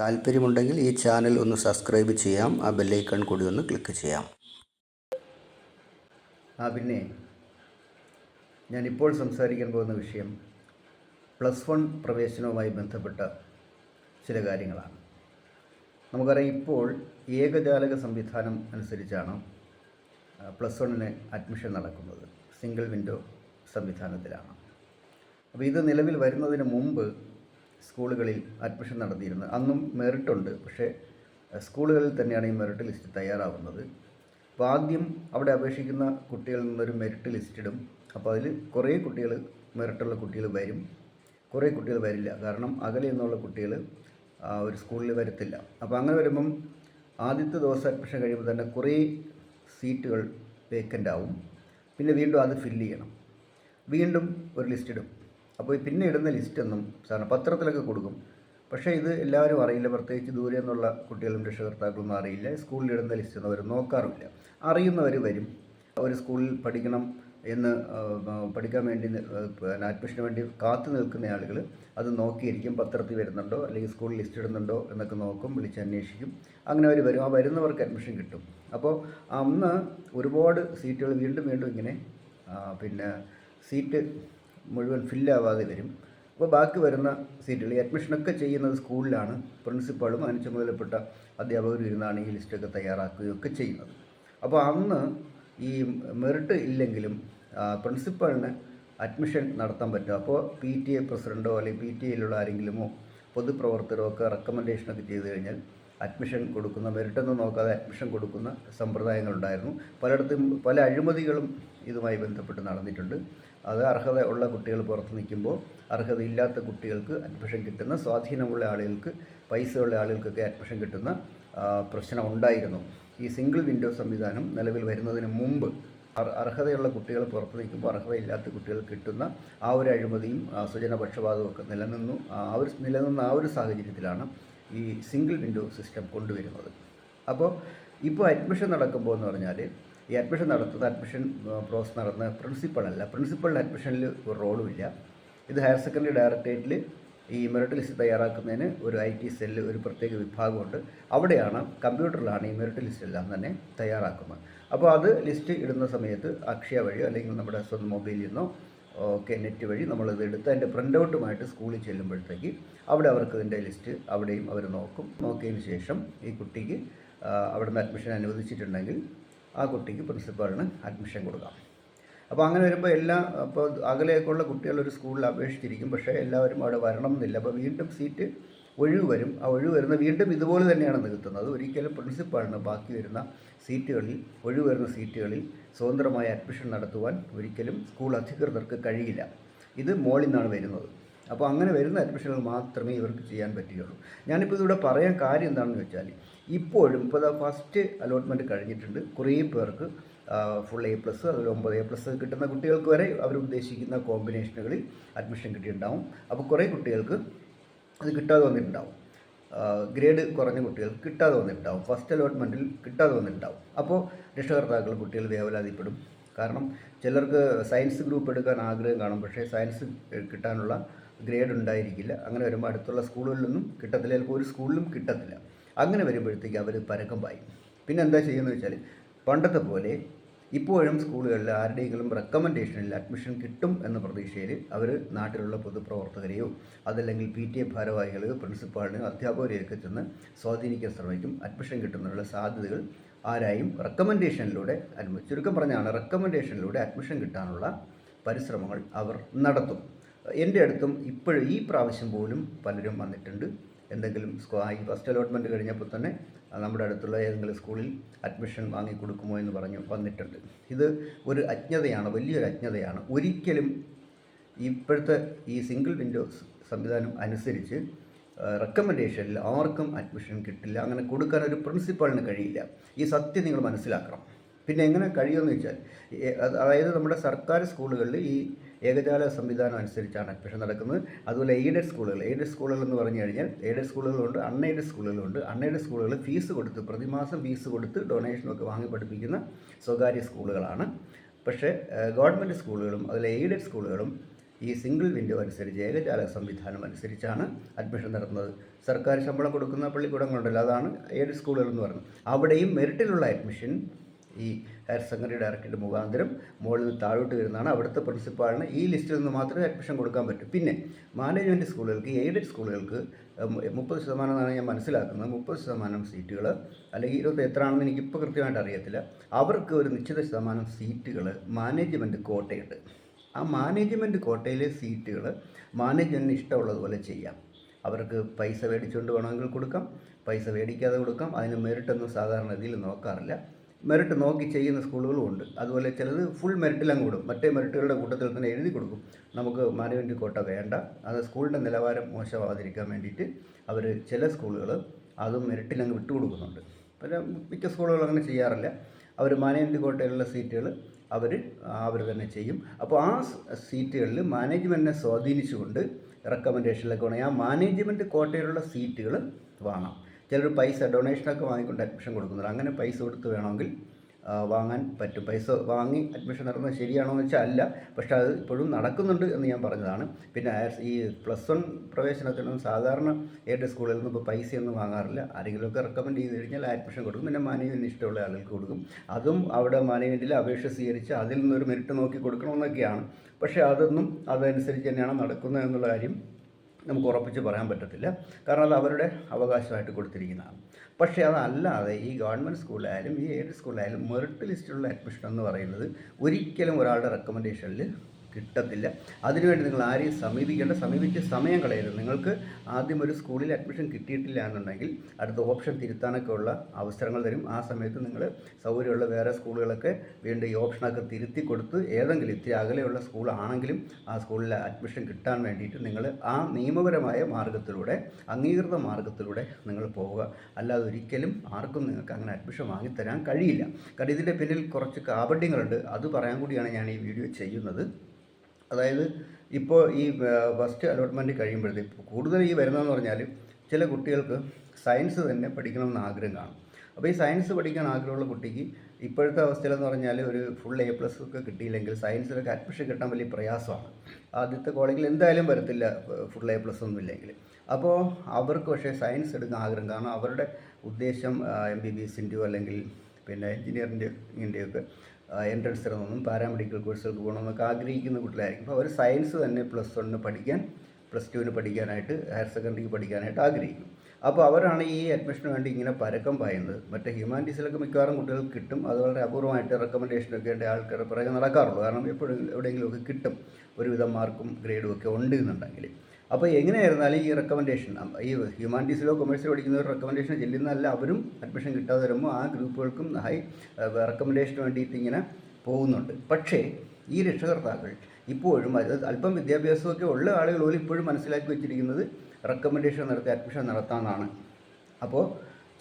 താല്പര്യമുണ്ടെങ്കിൽ ഈ ചാനൽ ഒന്ന് സബ്സ്ക്രൈബ് ചെയ്യാം. ആ ബെല്ലൈക്കൺ കൂടി ഒന്ന് ക്ലിക്ക് ചെയ്യാം. ആ പിന്നെ ഞാനിപ്പോൾ സംസാരിക്കാൻ പോകുന്ന വിഷയം പ്ലസ് വൺ പ്രവേശനവുമായി ബന്ധപ്പെട്ട ചില കാര്യങ്ങളാണ്. നമുക്കറിയാം ഇപ്പോൾ ഏകജാലക സംവിധാനം അനുസരിച്ചാണ് പ്ലസ് വണ്ണിന് അഡ്മിഷൻ നടക്കുന്നത്. സിംഗിൾ വിൻഡോ സംവിധാനത്തിലാണ്. അപ്പോൾ ഇത് നിലവിൽ വരുന്നതിന് മുമ്പ് സ്കൂളുകളിൽ അഡ്മിഷൻ നടത്തിയിരുന്നത് അന്നും മെറിറ്റുണ്ട്. പക്ഷേ സ്കൂളുകളിൽ തന്നെയാണ് ഈ മെറിറ്റ് ലിസ്റ്റ് തയ്യാറാവുന്നത്. അപ്പോൾ ആദ്യം അവിടെ അപേക്ഷിക്കുന്ന കുട്ടികളിൽ നിന്നൊരു മെറിറ്റ് ലിസ്റ്റ് ഇടും. അപ്പോൾ അതിൽ കുറേ കുട്ടികൾ മെറിറ്റുള്ള കുട്ടികൾ വരും. കുറേ കുട്ടികൾ വരില്ല. കാരണം അകലെ നിന്നുള്ള കുട്ടികൾ ഒരു സ്കൂളിൽ വരത്തില്ല. അപ്പോൾ അങ്ങനെ വരുമ്പം ആദ്യത്തെ ദിവസം അഡ്മിഷൻ കഴിയുമ്പോൾ തന്നെ കുറേ സീറ്റുകൾ വേക്കന്റ് ആവും. പിന്നെ വീണ്ടും അത് ഫില്ല് ചെയ്യണം. വീണ്ടും ഒരു ലിസ്റ്റ് ഇടും. അപ്പോൾ പിന്നെ ഇടുന്ന ലിസ്റ്റൊന്നും സാറിന് പത്രത്തിലൊക്കെ കൊടുക്കും. പക്ഷേ ഇത് എല്ലാവരും അറിയില്ല പ്രത്യേകിച്ച് ദൂരെ നിന്നുള്ള കുട്ടികളും രക്ഷകർത്താക്കളൊന്നും അറിയില്ല. സ്കൂളിൽ ഇടുന്ന ലിസ്റ്റൊന്നും അവർ നോക്കാറില്ല. അറിയുന്നവർ വരും. അവർ സ്കൂളിൽ പഠിക്കണം എന്ന് പഠിക്കാൻ വേണ്ടി അഡ്മിഷന് വേണ്ടി കാത്തു നിൽക്കുന്ന ആളുകൾ അത് നോക്കിയിരിക്കും പത്രത്തിൽ വരുന്നുണ്ടോ അല്ലെങ്കിൽ സ്കൂളിൽ ലിസ്റ്റ് ഇടുന്നുണ്ടോ എന്നൊക്കെ നോക്കും വിളിച്ച് അന്വേഷിക്കും. അങ്ങനെ അവർ വരും. ആ വരുന്നവർക്ക് അഡ്മിഷൻ കിട്ടും. അപ്പോൾ അന്ന് ഒരുപാട് സീറ്റുകൾ വീണ്ടും വീണ്ടും ഇങ്ങനെ പിന്നെ സീറ്റ് മുഴുവൻ ഫില്ലാവാതെ വരും. അപ്പോൾ ബാക്കി വരുന്ന സീറ്റുകൾ അഡ്മിഷനൊക്കെ ചെയ്യുന്നത് സ്കൂളിലാണ്. പ്രിൻസിപ്പാളും അതിന് ചുമതലപ്പെട്ട അധ്യാപകരും ഇരുന്നാണ് ഈ ലിസ്റ്റൊക്കെ തയ്യാറാക്കുകയൊക്കെ ചെയ്യുന്നത്. അപ്പോൾ അന്ന് ഈ മെറിറ്റ് ഇല്ലെങ്കിലും പ്രിൻസിപ്പാളിന് അഡ്മിഷൻ നടത്താൻ പറ്റും. അപ്പോൾ പി ടി എ പ്രസിഡന്റോ അല്ലെങ്കിൽ പി ടി എയിലുള്ള ആരെങ്കിലുമോ പൊതുപ്രവർത്തകരോ ഒക്കെ റെക്കമെൻഡേഷനൊക്കെ ചെയ്തു കഴിഞ്ഞാൽ അഡ്മിഷൻ കൊടുക്കുന്ന മെറിറ്റൊന്നും നോക്കാതെ അഡ്മിഷൻ കൊടുക്കുന്ന സമ്പ്രദായങ്ങളുണ്ടായിരുന്നു. പലയിടത്തും പല അഴിമതികളും ഇതുമായി ബന്ധപ്പെട്ട് നടന്നിട്ടുണ്ട്. അത് അർഹത ഉള്ള കുട്ടികൾ പുറത്ത് നിൽക്കുമ്പോൾ അർഹതയില്ലാത്ത കുട്ടികൾക്ക് അഡ്മിഷൻ കിട്ടുന്ന സ്വാധീനമുള്ള ആളുകൾക്ക് പൈസയുള്ള ആളുകൾക്കൊക്കെ അഡ്മിഷൻ കിട്ടുന്ന പ്രശ്നം ഉണ്ടായിരുന്നു. ഈ സിംഗിൾ വിൻഡോ സംവിധാനം നിലവിൽ വരുന്നതിന് മുമ്പ് അർഹതയുള്ള കുട്ടികൾ പുറത്ത് നിൽക്കുമ്പോൾ അർഹതയില്ലാത്ത കുട്ടികൾക്ക് കിട്ടുന്ന ആ ഒരു അഴിമതിയും സ്വജനപക്ഷപാതവും ഒക്കെ നിലനിന്നു ആ ഒരു നിലനിന്ന ആ ഒരു സാഹചര്യത്തിലാണ് ഈ സിംഗിൾ വിൻഡോ സിസ്റ്റം കൊണ്ടുവരുന്നത്. അപ്പോൾ ഇപ്പോൾ അഡ്മിഷൻ നടക്കുമ്പോൾ എന്ന് പറഞ്ഞാൽ ഈ അഡ്മിഷൻ നടത്തുന്ന അഡ്മിഷൻ പ്രോസസ് നടന്ന പ്രിൻസിപ്പളല്ല പ്രിൻസിപ്പളിന്റെ അഡ്മിഷനിൽ ഒരു റോളും ഇല്ല ഇത് ഹയർ സെക്കൻഡറി ഡയറക്ടറേറ്റിൽ ഈ മെറിറ്റ് ലിസ്റ്റ് തയ്യാറാക്കുന്നതിന് ഒരു ഐ ടി സെല്ല് ഒരു പ്രത്യേക വിഭാഗമുണ്ട്. അവിടെയാണ് കമ്പ്യൂട്ടറിലാണ് ഈ മെറിറ്റ് ലിസ്റ്റ് എല്ലാം തന്നെ തയ്യാറാക്കുന്നത്. അപ്പോൾ അത് ലിസ്റ്റ് ഇടുന്ന സമയത്ത് അക്ഷയ വഴിയോ അല്ലെങ്കിൽ നമ്മുടെ സ്വന്തം മൊബൈലിൽ നിന്നോ ഒക്കെ നെറ്റ് വഴി നമ്മളിത് എടുത്ത് അതിന്റെ പ്രിന്റ് ഔട്ടുമായിട്ട് സ്കൂളിൽ ചെല്ലുമ്പോഴത്തേക്ക് അവിടെ അവർക്ക് ഇതിന്റെ ലിസ്റ്റ് അവിടെയും അവർ നോക്കും. നോക്കിയതിന് ശേഷം ഈ കുട്ടിക്ക് അവിടുന്ന് അഡ്മിഷൻ അനുവദിച്ചിട്ടുണ്ടെങ്കിൽ ആ കുട്ടിക്ക് പ്രിൻസിപ്പാളിന് അഡ്മിഷൻ കൊടുക്കാം. അപ്പോൾ അങ്ങനെ വരുമ്പോൾ എല്ലാ അപ്പോൾ അകലെയൊക്കെയുള്ള കുട്ടികൾ ഒരു സ്കൂളിൽ അപേക്ഷിച്ചിരിക്കും. പക്ഷേ എല്ലാവരും അവിടെ വരണം എന്നില്ല. അപ്പോൾ വീണ്ടും സീറ്റ് ഒഴിവ് വരും. ആ ഒഴിവ് വരുന്ന വീണ്ടും ഇതുപോലെ തന്നെയാണ് നികത്തുന്നത്. ഒരിക്കലും പ്രിൻസിപ്പാളിന് ബാക്കി വരുന്ന സീറ്റുകളിൽ ഒഴിവ് വരുന്ന സീറ്റുകളിൽ സ്വതന്ത്രമായ അഡ്മിഷൻ നടത്തുവാൻ ഒരിക്കലും സ്കൂൾ അധികൃതർക്ക് കഴിയില്ല. ഇത് മോളിൽ നിന്നാണ് വരുന്നത്. അപ്പോൾ അങ്ങനെ വരുന്ന അഡ്മിഷനുകൾ മാത്രമേ ഇവർക്ക് ചെയ്യാൻ പറ്റുകയുള്ളൂ. ഞാനിപ്പോൾ ഇതിവിടെ പറയാൻ കാര്യം എന്താണെന്ന് വെച്ചാൽ ഇപ്പോഴും ഇപ്പോൾ ഫസ്റ്റ് അലോട്ട്മെന്റ് കഴിഞ്ഞിട്ടുണ്ട്. കുറേ പേർക്ക് ഫുൾ എ പ്ലസ് അതിൽ ഒമ്പത് എ പ്ലസ് കിട്ടുന്ന കുട്ടികൾക്ക് വരെ അവർ ഉദ്ദേശിക്കുന്ന കോമ്പിനേഷനുകളിൽ അഡ്മിഷൻ കിട്ടിയിട്ടുണ്ടാവും. അപ്പോൾ കുറേ കുട്ടികൾക്ക് അത് കിട്ടാതെ വന്നിട്ടുണ്ടാവും. ഗ്രേഡ് കുറഞ്ഞ കുട്ടികൾക്ക് കിട്ടാതെ വന്നിട്ടുണ്ടാവും. ഫസ്റ്റ് അലോട്ട്മെന്റിൽ കിട്ടാതെ വന്നിട്ടുണ്ടാവും. അപ്പോൾ രക്ഷകർത്താക്കൾ കുട്ടികൾ വേവലാതിപ്പെടും കാരണം ചിലർക്ക് സയൻസ് ഗ്രൂപ്പ് എടുക്കാൻ ആഗ്രഹം കാണും. പക്ഷേ സയൻസ് കിട്ടാനുള്ള ഗ്രേഡ് ഉണ്ടായിരിക്കില്ല. അങ്ങനെ വരുമ്പോൾ അടുത്തുള്ള സ്കൂളുകളിലൊന്നും കിട്ടത്തില്ല. ചിലപ്പോൾ ഒരു സ്കൂളിലും കിട്ടത്തില്ല. അങ്ങനെ വരുമ്പോഴത്തേക്ക് അവർ പരക്കം പായും. പിന്നെ എന്താ ചെയ്യുന്നത് വെച്ചാൽ പണ്ടത്തെ പോലെ ഇപ്പോഴും സ്കൂളുകളിൽ ആരുടെയെങ്കിലും റെക്കമെൻഡേഷനിൽ അഡ്മിഷൻ കിട്ടും എന്ന പ്രതീക്ഷയിൽ അവർ നാട്ടിലുള്ള പൊതുപ്രവർത്തകരെയോ അതല്ലെങ്കിൽ പി ടി എ ഭാരവാഹികളെയോ പ്രിൻസിപ്പാളിനെയോ അധ്യാപകരെയൊക്കെ ചെന്ന് സ്വാധീനിക്കാൻ ശ്രമിക്കും. അഡ്മിഷൻ കിട്ടുന്നതിനുള്ള സാധ്യതകൾ ആരായും റെക്കമെൻഡേഷനിലൂടെ ചുരുക്കം പറഞ്ഞാണ് റെക്കമെൻഡേഷനിലൂടെ അഡ്മിഷൻ കിട്ടാനുള്ള പരിശ്രമങ്ങൾ അവർ നടത്തും. എന്റെ അടുത്തും ഇപ്പോഴും ഈ പ്രാവശ്യം പോലും പലരും വന്നിട്ടുണ്ട്. എന്തെങ്കിലും ഈ ഫസ്റ്റ് അലോട്ട്മെന്റ് കഴിഞ്ഞപ്പോൾ തന്നെ നമ്മുടെ അടുത്തുള്ള ഏതെങ്കിലും സ്കൂളിൽ അഡ്മിഷൻ വാങ്ങി കൊടുക്കുമോ എന്ന് പറഞ്ഞു വന്നിട്ടുണ്ട്. ഇത് ഒരു അജ്ഞതയാണ് വലിയൊരു അജ്ഞതയാണ്. ഒരിക്കലും ഇപ്പോഴത്തെ ഈ സിംഗിൾ വിൻഡോസ് സംവിധാനം അനുസരിച്ച് റെക്കമെൻഡേഷനിൽ ആർക്കും അഡ്മിഷൻ കിട്ടില്ല. അങ്ങനെ കൊടുക്കാൻ ഒരു പ്രിൻസിപ്പാളിന് കഴിയില്ല. ഈ സത്യം നിങ്ങൾ മനസ്സിലാക്കണം. പിന്നെ എങ്ങനെ കഴിയുമെന്ന് വെച്ചാൽ അതായത് നമ്മുടെ സർക്കാർ സ്കൂളുകളിൽ ഈ ഏകജാല സംവിധാനം അനുസരിച്ചാണ് അഡ്മിഷൻ നടക്കുന്നത്. അതുപോലെ എയ്ഡഡ് സ്കൂളുകൾ എയ്ഡഡ് സ്കൂളുകൾ എന്ന് പറഞ്ഞു കഴിഞ്ഞാൽ എയ്ഡഡ് സ്കൂളുകളുണ്ട് അൺഎയ്ഡഡ് സ്കൂളുകളുണ്ട്. അൺഎയ്ഡഡ് സ്കൂളുകൾ ഫീസ് കൊടുത്ത് പ്രതിമാസം ഫീസ് കൊടുത്ത് ഡൊണേഷനൊക്കെ വാങ്ങി പഠിപ്പിക്കുന്ന സ്വകാര്യ സ്കൂളുകളാണ്. പക്ഷേ ഗവൺമെന്റ് സ്കൂളുകളും അതിലെ എയ്ഡഡ് സ്കൂളുകളും ഈ സിംഗിൾ വിൻഡോ അനുസരിച്ച് ഏകജാലക സംവിധാനം അനുസരിച്ചാണ് അഡ്മിഷൻ നടത്തുന്നത്. സർക്കാർ ശമ്പളം കൊടുക്കുന്ന പള്ളിക്കൂടങ്ങളുണ്ടല്ലോ അതാണ് എയ്ഡഡ് സ്കൂളുകൾ എന്ന് പറയുന്നത്. അവിടെയും മെറിറ്റിലുള്ള അഡ്മിഷൻ ഈ ഹയർ സെക്കൻഡറി ഡയറക്ടറേറ്റ് മുഖാന്തരം മുകളിൽ നിന്ന് താഴോട്ട് വരുന്നതാണ് അവിടുത്തെ പ്രിൻസിപ്പാളിന് ഈ ലിസ്റ്റിൽ നിന്ന് മാത്രമേ അഡ്മിഷൻ കൊടുക്കാൻ പറ്റൂ. പിന്നെ മാനേജ്മെന്റ് സ്കൂളുകൾക്ക് എയ്ഡഡ് സ്കൂളുകൾക്ക് മുപ്പത് ശതമാനം എന്നാണ് ഞാൻ മനസ്സിലാക്കുന്നത്. മുപ്പത് ശതമാനം സീറ്റുകൾ അല്ലെങ്കിൽ ഇരുപത്തി എത്രയാണെന്ന് എനിക്കിപ്പോൾ കൃത്യമായിട്ട് അറിയത്തില്ല. അവർക്ക് ഒരു നിശ്ചിത ശതമാനം സീറ്റുകൾ മാനേജ്മെന്റ് കോട്ടയുണ്ട്. ആ മാനേജ്മെന്റ് കോട്ടയിലെ സീറ്റുകൾ മാനേജ്മെന്റിന് ഇഷ്ടമുള്ളതുപോലെ ചെയ്യാം. അവർക്ക് പൈസ മേടിച്ചുകൊണ്ട് വേണമെങ്കിൽ കൊടുക്കാം. പൈസ മേടിക്കാതെ കൊടുക്കാം. അതിന് മെറിറ്റൊന്നും സാധാരണ രീതിയിൽ നോക്കാറില്ല. മെറിറ്റ് നോക്കി ചെയ്യുന്ന സ്കൂളുകളും ഉണ്ട്. അതുപോലെ ചിലത് ഫുൾ മെറിറ്റിൽ അങ്ങ് വിടും. മറ്റേ മെറിറ്റുകളുടെ കൂട്ടത്തിൽ തന്നെ എഴുതി കൊടുക്കും. നമുക്ക് മാനേജ്മെന്റ് കോട്ട വേണ്ട. അത് സ്കൂളിന്റെ നിലവാരം മോശമാവാതിരിക്കാൻ വേണ്ടിയിട്ട് അവർ ചില സ്കൂളുകൾ അതും മെറിറ്റിൽ അങ്ങ് വിട്ടുകൊടുക്കുന്നുണ്ട് പിന്നെ മിക്ക സ്കൂളുകൾ അങ്ങനെ ചെയ്യാറില്ല. അവർ മാനേജ്മെന്റ് കോട്ടയിലുള്ള സീറ്റുകൾ അവർ അവർ തന്നെ ചെയ്യും. അപ്പോൾ ആ സീറ്റുകളിൽ മാനേജ്മെന്റിനെ സ്വാധീനിച്ചുകൊണ്ട് റെക്കമെൻഡേഷനിലൊക്കെ വേണമെങ്കിൽ ആ മാനേജ്മെന്റ് കോട്ടയിലുള്ള സീറ്റുകൾ വാങ്ങാം ചിലർ പൈസ ഡൊണേഷനൊക്കെ വാങ്ങിക്കൊണ്ട് അഡ്മിഷൻ കൊടുക്കുന്നുണ്ട്. അങ്ങനെ പൈസ കൊടുത്ത് വേണമെങ്കിൽ വാങ്ങാൻ പറ്റും. പൈസ വാങ്ങി അഡ്മിഷൻ നടന്നത് ശരിയാണോ എന്ന് വെച്ചാൽ അല്ല. പക്ഷേ അത് ഇപ്പോഴും നടക്കുന്നുണ്ട് എന്ന് ഞാൻ പറഞ്ഞതാണ്. പിന്നെ ഈ പ്ലസ് വൺ പ്രവേശനത്തിനും സാധാരണ ഏത് സ്കൂളിൽ നിന്ന് ഇപ്പോൾ പൈസയൊന്നും വാങ്ങാറില്ല. ആരെങ്കിലുമൊക്കെ റെക്കമെൻഡ് ചെയ്ത് കഴിഞ്ഞാൽ അഡ്മിഷൻ കൊടുക്കും. പിന്നെ മാനേജ്മെന്റ് ഇഷ്ടമുള്ള ആളുകൾക്ക് കൊടുക്കും. അതും അവിടെ മാനേജ്മെന്റിൽ അപേക്ഷ സ്വീകരിച്ച് അതിൽ നിന്നൊരു മെറിറ്റ് നോക്കി കൊടുക്കണമെന്നൊക്കെയാണ്. പക്ഷേ അതൊന്നും അതനുസരിച്ച് തന്നെയാണ് നടക്കുന്നത് എന്നുള്ള കാര്യം നമുക്ക് ഉറപ്പിച്ച് പറയാൻ പറ്റത്തില്ല. കാരണം അത് അവരുടെ അവകാശമായിട്ട് കൊടുത്തിരിക്കുന്നതാണ്. പക്ഷേ അതല്ലാതെ ഈ ഗവൺമെന്റ് സ്കൂളിലായാലും ഈ എയ്ഡ് സ്കൂളിലായാലും മെറിറ്റ് ലിസ്റ്റിലുള്ള അഡ്മിഷൻ എന്ന് പറയുന്നത് ഒരിക്കലും ഒരാളുടെ റെക്കമെൻഡേഷനിൽ കിട്ടത്തില്ല. അതിനുവേണ്ടി നിങ്ങൾ ആരെയും സമീപിക്കേണ്ട സമീപിച്ച് സമയം കളയരുത്. നിങ്ങൾക്ക് ആദ്യം ഒരു സ്കൂളിൽ അഡ്മിഷൻ കിട്ടിയിട്ടില്ല എന്നുണ്ടെങ്കിൽ അടുത്ത ഓപ്ഷൻ തിരുത്താനൊക്കെ ഉള്ള അവസരങ്ങൾ തരും. ആ സമയത്ത് നിങ്ങൾ സൗകര്യമുള്ള വേറെ സ്കൂളുകളൊക്കെ വീണ്ടും ഈ ഓപ്ഷനൊക്കെ തിരുത്തി കൊടുത്ത് ഏതെങ്കിലും ഇത്തിരി അകലെയുള്ള സ്കൂളാണെങ്കിലും ആ സ്കൂളിൽ അഡ്മിഷൻ കിട്ടാൻ വേണ്ടിയിട്ട് നിങ്ങൾ ആ നിയമപരമായ മാർഗത്തിലൂടെ അംഗീകൃത മാർഗത്തിലൂടെ നിങ്ങൾ പോവുക. അല്ലാതെ ഒരിക്കലും ആർക്കും നിങ്ങൾക്ക് അങ്ങനെ അഡ്മിഷൻ വാങ്ങിത്തരാൻ കഴിയില്ല. കാരണം ഇതിന്റെ പിന്നിൽ കുറച്ച് കാപട്യങ്ങളുണ്ട്. അത് പറയാൻ കൂടിയാണ് ഞാൻ ഈ വീഡിയോ ചെയ്യുന്നത്. അതായത് ഇപ്പോൾ ഈ ഫസ്റ്റ് അലോട്ട്മെന്റ് കഴിയുമ്പോഴത്തേക്ക് കൂടുതൽ ഈ വരുന്നതെന്ന് പറഞ്ഞാൽ ചില കുട്ടികൾക്ക് സയൻസ് തന്നെ പഠിക്കണമെന്ന് ആഗ്രഹം കാണും. അപ്പോൾ ഈ സയൻസ് പഠിക്കാൻ ആഗ്രഹമുള്ള കുട്ടിക്ക് ഇപ്പോഴത്തെ അവസ്ഥയിലെന്ന് പറഞ്ഞാൽ ഒരു ഫുൾ എ പ്ലസ് ഒക്കെ കിട്ടിയില്ലെങ്കിൽ സയൻസിലൊക്കെ അഡ്മിഷൻ കിട്ടാൻ വലിയ പ്രയാസമാണ്. ആദ്യത്തെ കോളേജിൽ എന്തായാലും വരത്തില്ല ഫുൾ എ പ്ലസ് ഒന്നും ഇല്ലെങ്കിൽ. അപ്പോൾ അവർക്ക് പക്ഷേ സയൻസ് എടുക്കാൻ ആഗ്രഹം കാരണം അവരുടെ ഉദ്ദേശം എം ബി ബി എസിന്റെയോ അല്ലെങ്കിൽ പിന്നെ എഞ്ചിനീയറിന്റെയൊക്കെ എൻട്രൻസ് ഇറങ്ങുന്നു. പാരാമെഡിക്കൽ കോഴ്സുകൾക്ക് പോകണമെന്നൊക്കെ ആഗ്രഹിക്കുന്ന കുട്ടികളായിരിക്കും. അപ്പോൾ അവർ സയൻസ് തന്നെ പ്ലസ് വണ്ണിന് പഠിക്കാൻ പ്ലസ് ടുവിന് പഠിക്കാനായിട്ട് ഹയർ സെക്കൻഡറിക്ക് പഠിക്കാനായിട്ട് ആഗ്രഹിക്കും. അപ്പോൾ അവരാണ് ഈ അഡ്മിഷന് വേണ്ടി ഇങ്ങനെ പരക്കം പായുന്നത്. മറ്റേ ഹ്യൂമാനിറ്റീസിലൊക്കെ മിക്കവാറും കുട്ടികൾക്ക് കിട്ടും. അത് വളരെ അപൂർവമായിട്ട് റെക്കമെൻഡേഷനൊക്കെ ഉണ്ട് ആൾക്കാരുടെ പുറകെ നടക്കാറുള്ളൂ. കാരണം എപ്പോഴും എവിടെയെങ്കിലുമൊക്കെ കിട്ടും. ഒരുവിധം മാർക്കും ഗ്രേഡും ഒക്കെ ഉണ്ട് എന്നുണ്ടെങ്കിൽ. അപ്പോൾ എങ്ങനെയായിരുന്നാലും ഈ റെക്കമെൻഡേഷൻ ഈ ഹ്യൂമാനിറ്റീസിലോ കൊമേഴ്സിലോ പഠിക്കുന്നവർ റെക്കമെൻഡേഷൻ ചെല്ലുന്നതല്ല അവരും അഡ്മിഷൻ കിട്ടാതെ വരുമ്പോൾ ആ ഗ്രൂപ്പുകൾക്കും ഹൈ റെക്കമെൻഡേഷന് വേണ്ടിയിട്ട് ഇങ്ങനെ പോകുന്നുണ്ട്. പക്ഷേ ഈ രക്ഷകർത്താക്കൾ ഇപ്പോഴും അത് അല്പം വിദ്യാഭ്യാസമൊക്കെ ഉള്ള ആളുകൾ പോലും ഇപ്പോഴും മനസ്സിലാക്കി വെച്ചിരിക്കുന്നത് റെക്കമെൻഡേഷൻ നടത്തി അഡ്മിഷൻ നടത്താമെന്നാണ് അപ്പോൾ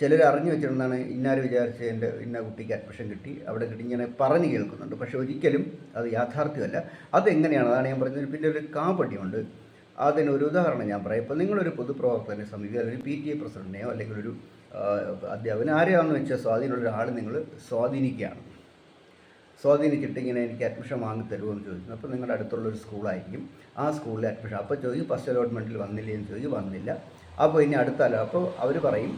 ചിലർ അറിഞ്ഞു വെച്ചിരുന്നാണ് ഇന്നാർ വിചാരിച്ച് എന്റെ ഇന്ന കുട്ടിക്ക് അഡ്മിഷൻ കിട്ടി അവിടെ കിട്ടി ഇങ്ങനെ പറഞ്ഞു കേൾക്കുന്നുണ്ട്. പക്ഷേ ഒരിക്കലും അത് യാഥാർത്ഥ്യമല്ല. അതെങ്ങനെയാണ്? അതാണ് ഞാൻ പറഞ്ഞത്. പിന്നെ ഒരു കാപട്യമുണ്ട്. അതിനൊരു ഉദാഹരണം ഞാൻ പറയാം. ഇപ്പോൾ നിങ്ങളൊരു പൊതുപ്രവർത്തകനെ സമീപിക്കുക അല്ലെങ്കിൽ പി ടി എ പ്രസിഡന്റിനെയോ അല്ലെങ്കിൽ ഒരു അധ്യാപകൻ ആരെയാണെന്ന് വെച്ചാൽ സ്വാധീനമുള്ള ഒരാൾ നിങ്ങൾ സ്വാധീനിക്കുകയാണ്. സ്വാധീനിച്ചിട്ട് ഇങ്ങനെ എനിക്ക് അഡ്മിഷൻ വാങ്ങി തരുമോ എന്ന് ചോദിക്കുന്നു. അപ്പോൾ നിങ്ങളുടെ അടുത്തുള്ള ഒരു സ്കൂളായിരിക്കും. ആ സ്കൂളിൽ അഡ്മിഷൻ അപ്പോൾ ചോദിക്കും ഫസ്റ്റ് അലോട്ട്മെന്റിൽ വന്നില്ലേ? എന്ന് ചോദിക്കും വന്നില്ല. അപ്പോൾ ഇനി അടുത്ത അലോ അപ്പോൾ അവർ പറയും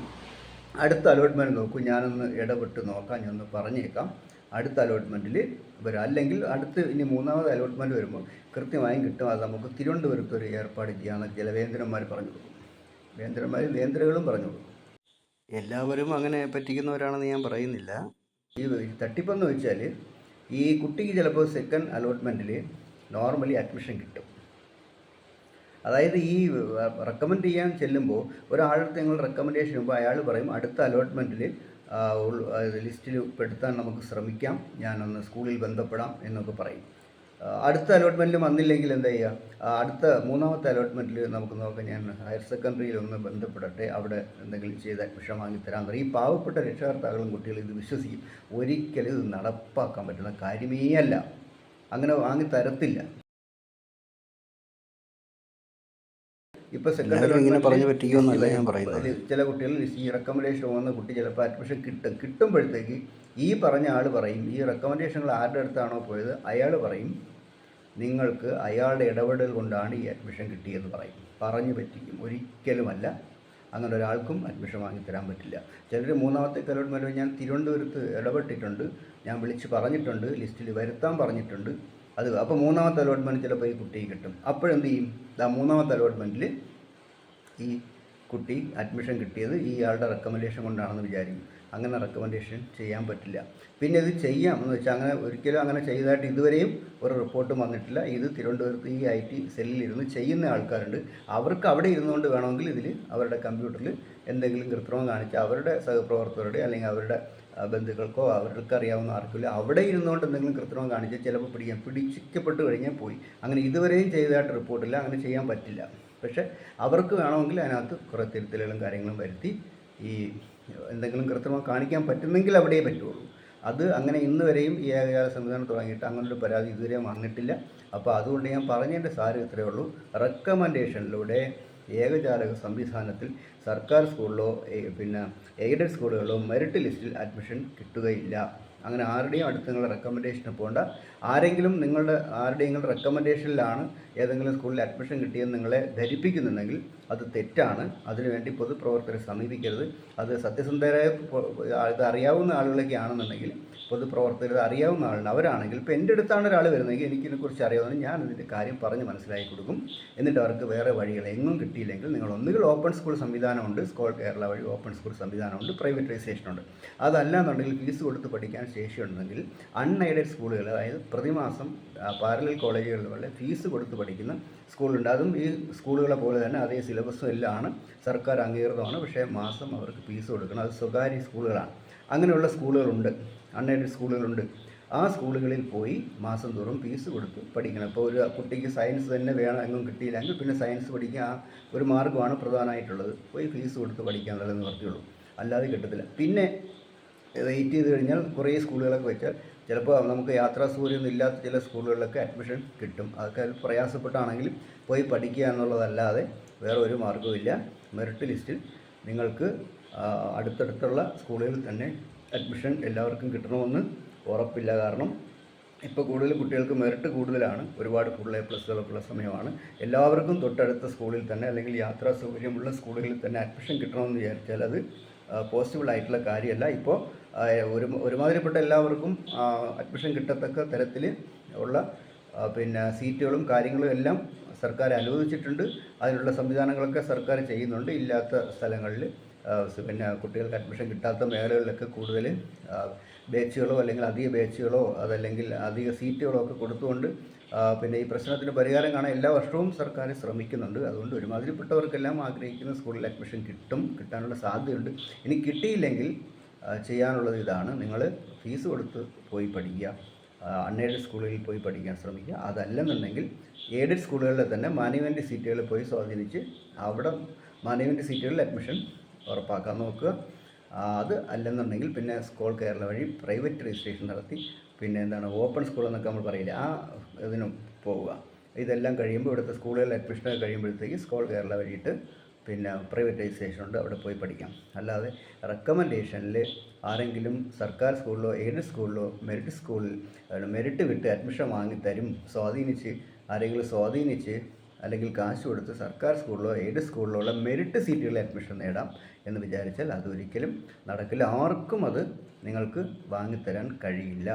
അടുത്ത അലോട്ട്മെന്റ് നോക്കൂ ഞാനൊന്ന് ഇടപെട്ട് നോക്കാം ഞാനൊന്ന് പറഞ്ഞേക്കാം. അടുത്ത അലോട്ട്മെന്റിൽ വരും. അല്ലെങ്കിൽ അടുത്ത് ഇനി മൂന്നാമത് അലോട്ട്മെന്റ് വരുമ്പോൾ കൃത്യമായും കിട്ടും. അത് നമുക്ക് തിരുവനന്തപുരത്ത് ഒരു ഏർപ്പാട് ചെയ്യാമെന്ന് ചില വേന്ദ്രന്മാർ പറഞ്ഞു കൊടുക്കും. വേന്ദ്രന്മാർ വേന്ദ്രകളും പറഞ്ഞു കൊടുക്കും. എല്ലാവരും അങ്ങനെ പറ്റിക്കുന്നവരാണെന്ന് ഞാൻ പറയുന്നില്ല. ഈ തട്ടിപ്പെന്ന് വെച്ചാൽ ഈ കുട്ടിക്ക് ചിലപ്പോൾ സെക്കൻഡ് അലോട്ട്മെന്റിൽ നോർമലി അഡ്മിഷൻ കിട്ടും. അതായത് ഈ റെക്കമെൻഡ് ചെയ്യാൻ ചെല്ലുമ്പോൾ ഒരാളുടെ നിങ്ങൾ റെക്കമെൻഡേഷൻ ചെയ്യുമ്പോൾ അയാൾ പറയും അടുത്ത അലോട്ട്മെന്റിൽ ലിസ്റ്റിൽ പെടുത്താൻ നമുക്ക് ശ്രമിക്കാം. ഞാനൊന്ന് സ്കൂളിൽ ബന്ധപ്പെടാം എന്നൊക്കെ പറയും. അടുത്ത അലോട്ട്മെന്റിൽ വന്നില്ലെങ്കിൽ എന്താ ചെയ്യുക? അടുത്ത മൂന്നാമത്തെ അലോട്ട്മെന്റിൽ നമുക്ക് നോക്കാം. ഞാൻ ഹയർ സെക്കൻഡറിയിൽ ഒന്ന് ബന്ധപ്പെടട്ടെ. അവിടെ എന്തെങ്കിലും ചെയ്ത് അഡ്മിഷൻ വാങ്ങിത്തരാൻ പറയും. ഈ പാവപ്പെട്ട രക്ഷകർത്താക്കളും കുട്ടികളും ഇത് വിശ്വസിക്കും. ഒരിക്കലും ഇത് നടപ്പാക്കാൻ പറ്റുന്ന കാര്യമേ അല്ല. അങ്ങനെ വാങ്ങി തരത്തില്ല. ഇപ്പോൾ സെക്കൻഡറി ഇങ്ങനെ പറഞ്ഞു പറ്റിക്കുമെന്നല്ല ഞാൻ പറയുന്നത്. ചില കുട്ടികൾ ഈ റെക്കമെൻഡേഷൻ പോകുന്ന കുട്ടി ചിലപ്പോൾ അഡ്മിഷൻ കിട്ടും കിട്ടുമ്പോഴത്തേക്ക് ഈ പറഞ്ഞ ആൾ പറയും ഈ റെക്കമെൻഡേഷനുകൾ ആരുടെ അടുത്താണോ പോയത്? അയാൾ പറയും നിങ്ങൾക്ക് അയാളുടെ ഇടപെടൽ കൊണ്ടാണ് ഈ അഡ്മിഷൻ കിട്ടിയെന്ന് പറയും. പറഞ്ഞു പറ്റിക്കും. ഒരിക്കലുമല്ല. അങ്ങനെ ഒരാൾക്കും അഡ്മിഷൻ വാങ്ങിത്തരാൻ പറ്റില്ല. ചിലർ മൂന്നാമത്തെ അലോട്ട്മെന്റ് ഞാൻ തിരുവനന്തപുരത്ത് ഇടപെട്ടിട്ടുണ്ട്. ഞാൻ വിളിച്ച് പറഞ്ഞിട്ടുണ്ട് ലിസ്റ്റിൽ വരുത്താൻ പറഞ്ഞിട്ടുണ്ട്. അത് അപ്പോൾ മൂന്നാമത്തെ അലോട്ട്മെന്റ് ചിലപ്പോൾ ഈ കുട്ടിക്ക് കിട്ടും. അപ്പോഴെന്ത് ചെയ്യും? ആ മൂന്നാമത്തെ അലോട്ട്മെന്റിൽ ഈ കുട്ടി അഡ്മിഷൻ കിട്ടിയത് ഈ ആളുടെ റെക്കമെൻഡേഷൻ കൊണ്ടാണെന്ന് വിചാരിക്കും. അങ്ങനെ റെക്കമെൻഡേഷൻ ചെയ്യാൻ പറ്റില്ല. പിന്നെ ഇത് ചെയ്യാം എന്ന് വെച്ചാൽ അങ്ങനെ ഒരിക്കലും അങ്ങനെ ചെയ്തതായിട്ട് ഇതുവരെയും ഒരു റിപ്പോർട്ടും വന്നിട്ടില്ല. ഇത് തിരുവനന്തപുരത്ത് ഈ ഐ ടി സെല്ലിൽ ഇരുന്ന് ചെയ്യുന്ന ആൾക്കാരുണ്ട്. അവർക്ക് അവിടെ ഇരുന്നുകൊണ്ട് വേണമെങ്കിൽ ഇതിൽ അവരുടെ കമ്പ്യൂട്ടറിൽ എന്തെങ്കിലും കൃത്രിമം കാണിച്ച് അവരുടെ സഹപ്രവർത്തകരുടെ അല്ലെങ്കിൽ അവരുടെ ബന്ധുക്കൾക്കോ അവർക്ക് അറിയാവുന്ന ആർക്കില്ല അവിടെ ഇരുന്നുകൊണ്ട് എന്തെങ്കിലും കൃത്രിമം കാണിച്ച് ചിലപ്പോൾ പിടിക്കാൻ പിടിച്ചിക്കപ്പെട്ട് കഴിഞ്ഞാൽ പോയി. അങ്ങനെ ഇതുവരെയും ചെയ്തതായിട്ട് റിപ്പോർട്ടില്ല അങ്ങനെ ചെയ്യാൻ പറ്റില്ല. പക്ഷേ അവർക്ക് വേണമെങ്കിൽ അതിനകത്ത് കുറേ തിരുത്തലുകളും കാര്യങ്ങളും വരുത്തി ഈ എന്തെങ്കിലും കൃത്രിമം കാണിക്കാൻ പറ്റുന്നെങ്കിൽ അവിടെ പറ്റുള്ളൂ. അത് അങ്ങനെ ഇന്ന് വരെയും ഈ ഏകജാല സംവിധാനം തുടങ്ങിയിട്ട് അങ്ങനൊരു പരാതി ഇതുവരെ വന്നിട്ടില്ല. അപ്പോൾ അതുകൊണ്ട് ഞാൻ പറഞ്ഞതിന്റെ സാരം ഇത്രയേ ഉള്ളൂ. റെക്കമെൻഡേഷനിലൂടെ ഏകജാലക സംവിധാനത്തിൽ സർക്കാർ സ്കൂളിലോ പിന്നെ എയ്ഡഡ് സ്കൂളുകളിലും മെറിറ്റ് ലിസ്റ്റിൽ അഡ്മിഷൻ കിട്ടുകയില്ല. അങ്ങനെ ആരുടെയും അടുത്ത് നിങ്ങളുടെ റെക്കമെൻഡേഷന് പോകേണ്ട. ആരെങ്കിലും നിങ്ങളുടെ ആരുടെയെങ്കിലും റെക്കമെൻഡേഷനിലാണ് ഏതെങ്കിലും സ്കൂളിൽ അഡ്മിഷൻ കിട്ടിയെന്ന് നിങ്ങളെ ധരിപ്പിക്കുന്നുണ്ടെങ്കിൽ അത് തെറ്റാണ്. അതിനുവേണ്ടി പൊതുപ്രവർത്തകരെ സമീപിക്കരുത്. അത് സത്യസന്ധരായ ഇത് അറിയാവുന്ന ആളുകളൊക്കെ ആണെന്നുണ്ടെങ്കിൽ പൊതുപ്രവർത്തകർ അറിയാവുന്ന ആളുണ്ട്. അവരാണെങ്കിൽ ഇപ്പോൾ എന്റെ അടുത്താണ് ഒരാൾ വരുന്നതെങ്കിൽ എനിക്കിതിനെക്കുറിച്ച് അറിയാവുന്ന ഞാൻ ഇതിന്റെ കാര്യം പറഞ്ഞ് മനസ്സിലാക്കി കൊടുക്കും. എന്നിട്ട് അവർക്ക് വേറെ വഴികൾ എങ്ങും കിട്ടിയില്ലെങ്കിൽ നിങ്ങൾ ഒന്നുകിൽ ഓപ്പൺ സ്കൂൾ സംവിധാനമുണ്ട്. സ്കൂൾ കേരള വഴി ഓപ്പൺ സ്കൂൾ സംവിധാനമുണ്ട്. പ്രൈവറ്റൈസേഷൻ ഉണ്ട്. അതല്ല എന്നുണ്ടെങ്കിൽ ഫീസ് കൊടുത്ത് പഠിക്കാൻ ശേഷിയുണ്ടെങ്കിൽ അൺഎയ്ഡഡ് സ്കൂളുകൾ അതായത് പ്രതിമാസം പാരലൽ കോളേജുകളിലെ ഫീസ് കൊടുത്ത് പഠിക്കുന്ന സ്കൂളുണ്ട്. അതും ഈ സ്കൂളുകളെ പോലെ തന്നെ അതേ സിലബസും എല്ലാം സർക്കാർ അംഗീകൃതമാണ്. പക്ഷേ മാസം അവർക്ക് ഫീസ് കൊടുക്കണം. അത് സ്വകാര്യ സ്കൂളുകളാണ്. അങ്ങനെയുള്ള സ്കൂളുകളുണ്ട്. അൺഎയ്ഡഡ് സ്കൂളുകളുണ്ട്. ആ സ്കൂളുകളിൽ പോയി മാസം തോറും ഫീസ് കൊടുത്ത് പഠിക്കണം. ഇപ്പോൾ ഒരു കുട്ടിക്ക് സയൻസ് തന്നെ വേണം എങ്ങും കിട്ടിയില്ലെങ്കിൽ പിന്നെ സയൻസ് പഠിക്കാൻ ഒരു മാർഗമാണ് പ്രധാനമായിട്ടുള്ളത്. പോയി ഫീസ് കൊടുത്ത് പഠിക്കാൻ എന്നുള്ളത് നിവർത്തിയുള്ളൂ അല്ലാതെ കിട്ടത്തില്ല. പിന്നെ വെയിറ്റ് ചെയ്ത് കഴിഞ്ഞാൽ കുറേ സ്കൂളുകളൊക്കെ വെച്ചാൽ ചിലപ്പോൾ നമുക്ക് യാത്രാ സൗകര്യമൊന്നും ഇല്ലാത്ത ചില സ്കൂളുകളിലൊക്കെ അഡ്മിഷൻ കിട്ടും. അതൊക്കെ പ്രയാസപ്പെട്ടാണെങ്കിലും പോയി പഠിക്കുക എന്നുള്ളതല്ലാതെ വേറെ ഒരു മാർഗവുമില്ല. മെറിറ്റ് ലിസ്റ്റിൽ നിങ്ങൾക്ക് അടുത്തടുത്തുള്ള സ്കൂളുകളിൽ തന്നെ അഡ്മിഷൻ എല്ലാവർക്കും കിട്ടണമെന്ന് ഉറപ്പില്ല. കാരണം ഇപ്പോൾ കൂടുതൽ കുട്ടികൾക്ക് മെറിറ്റ് കൂടുതലാണ്. ഒരുപാട് ഫുൾ എ ഉള്ള സമയമാണ്. എല്ലാവർക്കും തൊട്ടടുത്ത സ്കൂളിൽ തന്നെ അല്ലെങ്കിൽ യാത്രാ സൗകര്യമുള്ള സ്കൂളുകളിൽ തന്നെ അഡ്മിഷൻ കിട്ടണമെന്ന് വിചാരിച്ചാൽ അത് പോസിബിൾ ആയിട്ടുള്ള കാര്യമല്ല. ഇപ്പോൾ ഒരു ഒരുമാതിരിപ്പെട്ട എല്ലാവർക്കും അഡ്മിഷൻ കിട്ടത്തക്ക തരത്തിൽ ഉള്ള പിന്നെ സീറ്റുകളും കാര്യങ്ങളും എല്ലാം സർക്കാർ അനുവദിച്ചിട്ടുണ്ട്. അതിനുള്ള സംവിധാനങ്ങളൊക്കെ സർക്കാർ ചെയ്യുന്നുണ്ട്. ഇല്ലാത്ത സ്ഥലങ്ങളിൽ പിന്നെ കുട്ടികൾക്ക് അഡ്മിഷൻ കിട്ടാത്ത മേഖലകളിലൊക്കെ കൂടുതൽ ബേച്ചുകളോ അല്ലെങ്കിൽ അധിക ബേച്ചുകളോ അതല്ലെങ്കിൽ അധിക സീറ്റുകളോ ഒക്കെ കൊടുത്തുകൊണ്ട് പിന്നെ ഈ പ്രശ്നത്തിന് പരിഹാരം കാണാൻ എല്ലാ വർഷവും സർക്കാർ ശ്രമിക്കുന്നുണ്ട്. അതുകൊണ്ട് ഒരുമാതിരിപ്പെട്ടവർക്കെല്ലാം ആഗ്രഹിക്കുന്ന സ്കൂളിൽ അഡ്മിഷൻ കിട്ടും കിട്ടാനുള്ള സാധ്യതയുണ്ട്. ഇനി കിട്ടിയില്ലെങ്കിൽ ചെയ്യാനുള്ളത് ഇതാണ്. നിങ്ങൾ ഫീസ് കൊടുത്ത് പോയി പഠിക്കുക അൺഎയ്ഡഡ് സ്കൂളുകളിൽ പോയി പഠിക്കാൻ ശ്രമിക്കുക. അതല്ലെന്നുണ്ടെങ്കിൽ എയ്ഡഡ് സ്കൂളുകളിൽ തന്നെ മാനേജ്മെന്റ് സീറ്റുകളിൽ പോയി സ്വാധീനിച്ച് അവിടെ മാനേജ്മെന്റ് സീറ്റുകളിൽ അഡ്മിഷൻ ഉറപ്പാക്കാൻ നോക്കുക. അത് അല്ലെന്നുണ്ടെങ്കിൽ പിന്നെ സ്കൂൾ കേരള വഴി പ്രൈവറ്റ് രജിസ്ട്രേഷൻ നടത്തി പിന്നെ എന്താണ് ഓപ്പൺ സ്കൂൾ എന്നൊക്കെ നമ്മൾ പറയില്ല ആ ഇതിനും പോവുക. ഇതെല്ലാം കഴിയുമ്പോൾ ഇവിടുത്തെ സ്കൂളുകളിൽ അഡ്മിഷനൊക്കെ കഴിയുമ്പോഴത്തേക്ക് സ്കൂൾ കേരള വഴിയിട്ട് പിന്നെ പ്രൈവറ്റ് രജിസ്ട്രേഷൻ ഉണ്ട് അവിടെ പോയി പഠിക്കാം. അല്ലാതെ റെക്കമെൻഡേഷനിൽ ആരെങ്കിലും സർക്കാർ സ്കൂളിലോ എയ്ഡഡ് സ്കൂളിലോ മെറിറ്റ് സ്കൂളിൽ മെറിറ്റ് വിട്ട് അഡ്മിഷൻ വാങ്ങിത്തരും സ്വാധീനിച്ച് ആരെങ്കിലും സ്വാധീനിച്ച് അല്ലെങ്കിൽ കാശ് കൊടുത്ത് സർക്കാർ സ്കൂളിലോ എയ്ഡഡ് സ്കൂളിലോ ഉള്ള മെറിറ്റ് സീറ്റുകളിൽ അഡ്മിഷൻ നേടാം എന്ന് വിചാരിച്ചാൽ അതൊരിക്കലും നടക്കില്ല. ആർക്കും അത് നിങ്ങൾക്ക് വാങ്ങിത്തരാൻ കഴിയില്ല.